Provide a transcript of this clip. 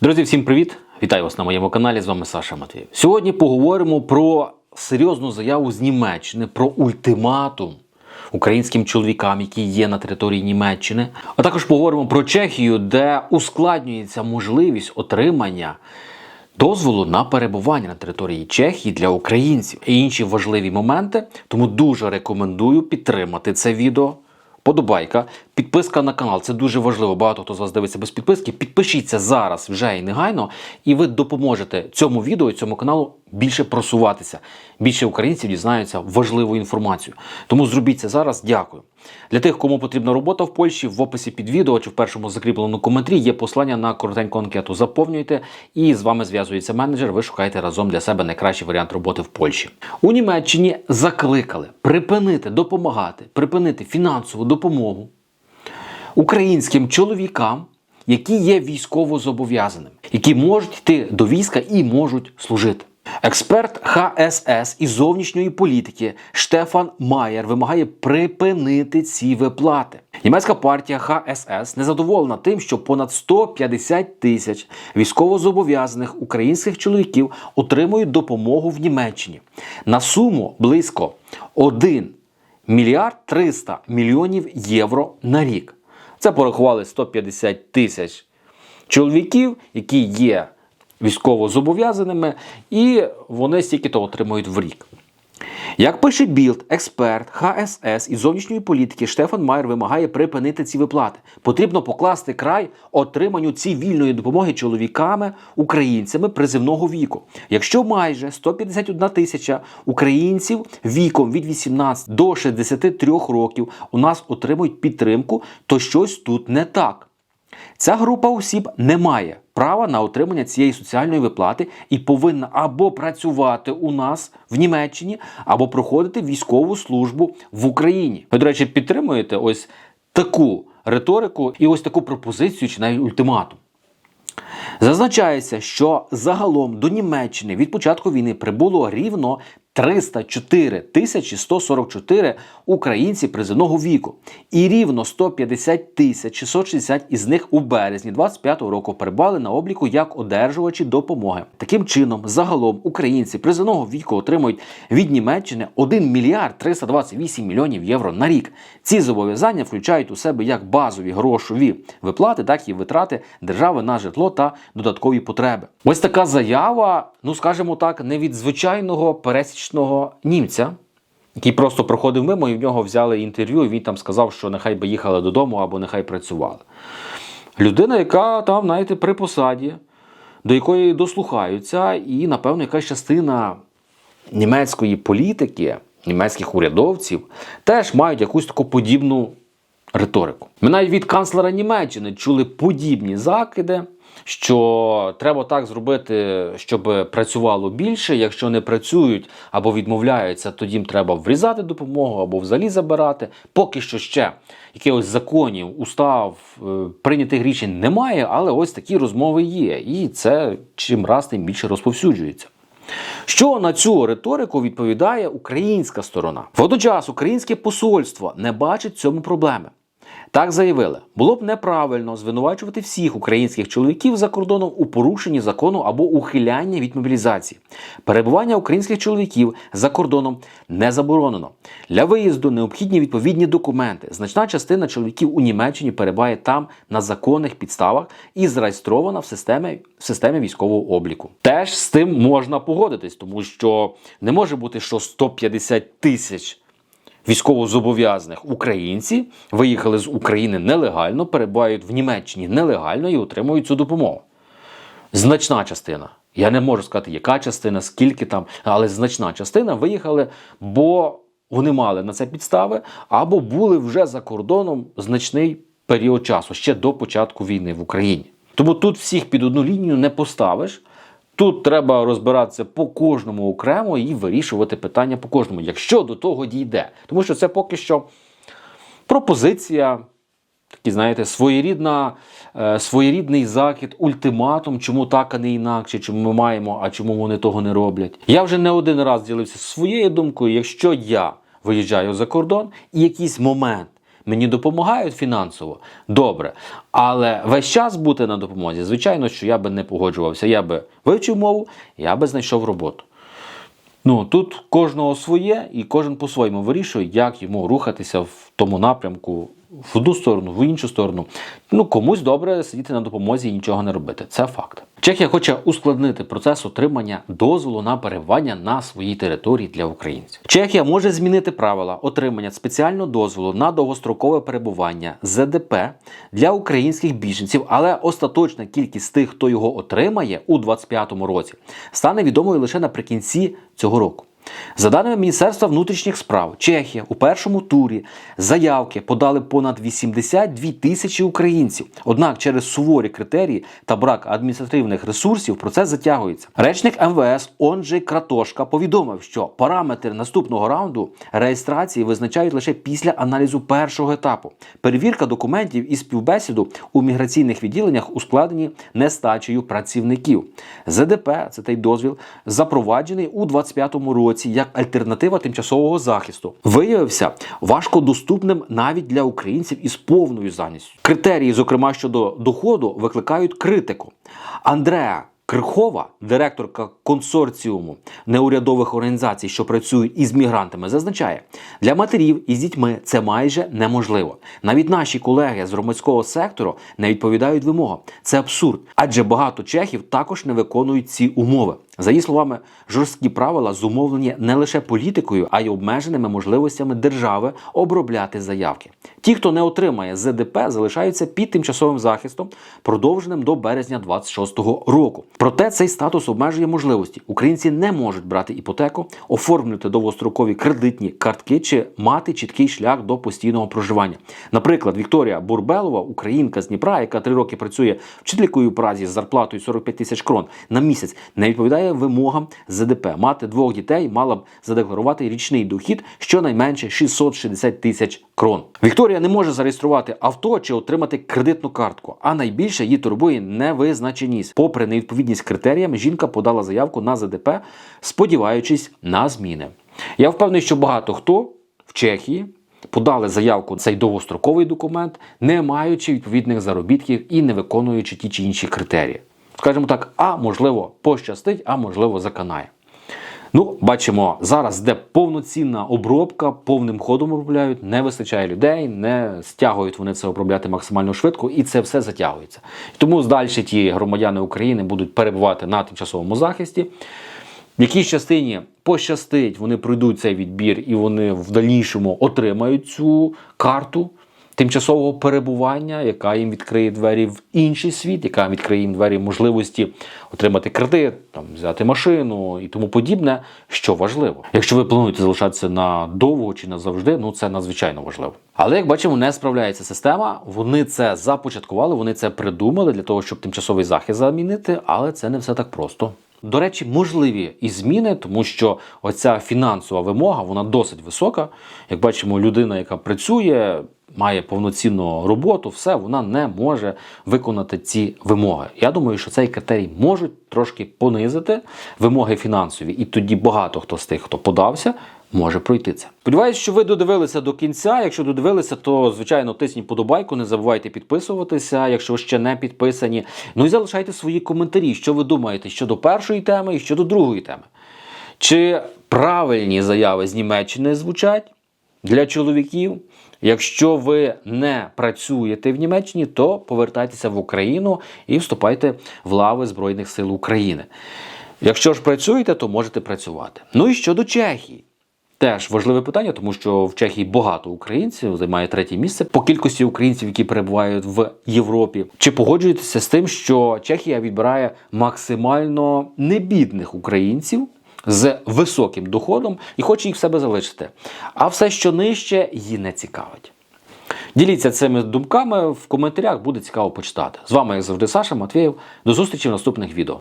Друзі, всім привіт! Вітаю вас на моєму каналі. З вами Саша Матвієв. Сьогодні поговоримо про серйозну заяву з Німеччини, про ультиматум українським чоловікам, які є на території Німеччини. А також поговоримо про Чехію, де ускладнюється можливість отримання. Дозволу на перебування на території Чехії для українців і інші важливі моменти. Тому дуже рекомендую підтримати це відео. Подобайка, підписка на канал. Це дуже важливо. Багато хто з вас дивиться без підписки. Підпишіться зараз вже і негайно, і ви допоможете цьому відео, цьому каналу більше просуватися. Більше українців дізнаються важливу інформацію. Тому зробіть це зараз. Дякую. Для тих, кому потрібна робота в Польщі, в описі під відео чи в першому закріпленому коментарі є послання на коротеньку анкету. Заповнюйте і з вами зв'язується менеджер. Ви шукаєте разом для себе найкращий варіант роботи в Польщі. У Німеччині закликали припинити допомагати, припинити фінансову допомогу українським чоловікам, які є військово зобов'язаними, які можуть йти до війська і можуть служити. Експерт ХСС із зовнішньої політики Штефан Майер вимагає припинити ці виплати. Німецька партія ХСС незадоволена тим, що понад 150 тисяч військовозобов'язаних українських чоловіків отримують допомогу в Німеччині на суму близько 1 мільярд 300 мільйонів євро на рік. Це порахували 150 тисяч чоловіків, які є військово зобов'язаними, і вони стільки-то отримують в рік. Як пише Білд, експерт ХСС із зовнішньої політики Штефан Майер вимагає припинити ці виплати. Потрібно покласти край отриманню цивільної допомоги чоловіками, українцями призивного віку. Якщо майже 151 тисяча українців віком від 18 до 63 років у нас отримують підтримку, то щось тут не так. Ця група осіб не має права на отримання цієї соціальної виплати і повинна або працювати у нас в Німеччині, або проходити військову службу в Україні. Ви, до речі, підтримуєте ось таку риторику і ось таку пропозицію чи навіть ультиматум. Зазначається, що загалом до Німеччини від початку війни прибуло рівно 304 тисячі 144 українці призовного віку, і рівно 150 тисяч 660 із них у березні 25 року перебували на обліку як одержувачі допомоги. Таким чином, загалом українці призовного віку отримують від Німеччини 1 мільярд 328 мільйонів євро на рік. Ці зобов'язання включають у себе як базові грошові виплати, так і витрати держави на житло та додаткові потреби. Ось така заява, ну скажімо так, не від звичайного пересічного німця. Який просто проходив мимо, і в нього взяли інтерв'ю, і він там сказав, що нехай би їхали додому або нехай працювали. Людина, яка там, знаєте, при посаді, до якої дослухаються, і, напевно, якась частина німецької політики, німецьких урядовців теж мають якусь таку подібну риторику. Ми навіть від канцлера Німеччини чули подібні закиди, що треба так зробити, щоб працювало більше. Якщо не працюють або відмовляються, тоді їм треба врізати допомогу або взагалі забирати. Поки що ще якихось законів, устав, е, прийнятих рішень немає, але ось такі розмови є. І це чим раз тим більше розповсюджується. Що на цю риторику відповідає українська сторона? Водночас українське посольство не бачить цьому проблеми. Так заявили, було б неправильно звинувачувати всіх українських чоловіків за кордоном у порушенні закону або ухилянні від мобілізації. Перебування українських чоловіків за кордоном не заборонено. Для виїзду необхідні відповідні документи. Значна частина чоловіків у Німеччині перебуває там на законних підставах і зареєстрована в системі, в системі військового обліку. Теж з тим можна погодитись, тому що не може бути, що 150 тисяч військовозобов'язаних українці виїхали з України нелегально, перебувають в Німеччині нелегально і отримують цю допомогу. Значна частина. Я не можу сказати, яка частина, скільки там, але значна частина виїхали, бо вони мали на це підстави, або були вже за кордоном значний період часу, ще до початку війни в Україні. Тому тут всіх під одну лінію не поставиш. Тут треба розбиратися по кожному окремо і вирішувати питання по кожному, якщо до того дійде. Тому що це поки що пропозиція, такий, знаєте, своєрідна, е, своєрідний закид, ультиматум, чому так, а не інакше, чому ми маємо, а чому вони того не роблять. Я вже не один раз ділився своєю думкою, якщо я виїжджаю за кордон і якийсь момент мені допомагають фінансово, добре. Але весь час бути на допомозі, звичайно, що я би не погоджувався. Я би вивчив мову, я би знайшов роботу. Ну тут кожного своє, і кожен по-своєму вирішує, як йому рухатися в тому напрямку, в одну сторону, в іншу сторону. Ну комусь добре сидіти на допомозі і нічого не робити. Це факт. Чехія хоче ускладнити процес отримання дозволу на перебування на своїй території для українців. Чехія може змінити правила отримання спеціального дозволу на довгострокове перебування ЗДП для українських біженців, але остаточна кількість тих, хто його отримає у 2025 році, стане відомою лише наприкінці цього року. За даними Міністерства внутрішніх справ, Чехія у першому турі заявки подали понад 82 тисячі українців. Однак через суворі критерії та брак адміністративних ресурсів процес затягується. Речник МВС Онджей Кратошка повідомив, що параметри наступного раунду реєстрації визначають лише після аналізу першого етапу. Перевірка документів і співбесіду у міграційних відділеннях ускладнені нестачею працівників. ЗДП це той дозвіл запроваджений у 25-му році як альтернатива тимчасового захисту. Виявився важкодоступним навіть для українців із повною зайнятістю. Критерії, зокрема щодо доходу, викликають критику. Андреа Крихова, директорка консорціуму неурядових організацій, що працюють із мігрантами, зазначає, для матерів із дітьми це майже неможливо. Навіть наші колеги з громадського сектору не відповідають вимогам. Це абсурд, адже багато чехів також не виконують ці умови. За її словами, жорсткі правила зумовлені не лише політикою, а й обмеженими можливостями держави обробляти заявки. Ті, хто не отримає ЗДП, залишаються під тимчасовим захистом, продовженим до березня 26-го року. Проте цей статус обмежує можливості. Українці не можуть брати іпотеку, оформлювати довгострокові кредитні картки чи мати чіткий шлях до постійного проживання. Наприклад, Вікторія Бурбелова, українка з Дніпра, яка три роки працює вчителькою у Празі з зарплатою 45 тисяч крон на місяць, не відповідає вимогам ЗДП. Мати двох дітей мала б задекларувати річний дохід щонайменше 660 тисяч крон. Вікторія не може зареєструвати авто чи отримати кредитну картку, а найбільше її турбує невизначеність. Попри невідповідність критеріям, жінка подала заявку на ЗДП, сподіваючись на зміни. Я впевнений, що багато хто в Чехії. Подали заявку цей довгостроковий документ, не маючи відповідних заробітків і не виконуючи ті чи інші критерії. Скажімо так, а можливо пощастить, а можливо заканає. Ну, бачимо, зараз де повноцінна обробка, повним ходом обробляють, не вистачає людей, не стягують вони це обробляти максимально швидко, і це все затягується. Тому здальше ті громадяни України будуть перебувати на тимчасовому захисті. В якійсь частині пощастить, вони пройдуть цей відбір і вони в дальнішому отримають цю карту тимчасового перебування, яка їм відкриє двері в інший світ, яка відкриє їм двері можливості отримати кредит, там взяти машину і тому подібне, що важливо. Якщо ви плануєте залишатися на довго чи назавжди, ну це надзвичайно важливо. Але як бачимо, не справляється система. Вони це започаткували, вони це придумали для того, щоб тимчасовий захист замінити, але це не все так просто. До речі, можливі і зміни, тому що оця фінансова вимога вона досить висока. Як бачимо, людина, яка працює, має повноцінну роботу, все вона не може виконати ці вимоги. Я думаю, що цей критерій можуть трошки понизити вимоги фінансові, і тоді багато хто з тих, хто подався. Може пройти це. Сподіваюсь, що ви додивилися до кінця. Якщо додивилися, то звичайно тисніть подобайку, не забувайте підписуватися, якщо ви ще не підписані. Ну і залишайте свої коментарі, що ви думаєте щодо першої теми і щодо другої теми. Чи правильні заяви з Німеччини звучать для чоловіків? Якщо ви не працюєте в Німеччині, то повертайтеся в Україну і вступайте в лави Збройних сил України. Якщо ж працюєте, то можете працювати. Ну і щодо Чехії. Теж важливе питання, тому що в Чехії багато українців займає третє місце по кількості українців, які перебувають в Європі. Чи погоджуєтеся з тим, що Чехія відбирає максимально небідних українців з високим доходом і хоче їх в себе залишити? А все, що нижче, її не цікавить. Діліться цими думками в коментарях, буде цікаво почитати. З вами, як завжди, Саша Матвєєв. До зустрічі в наступних відео.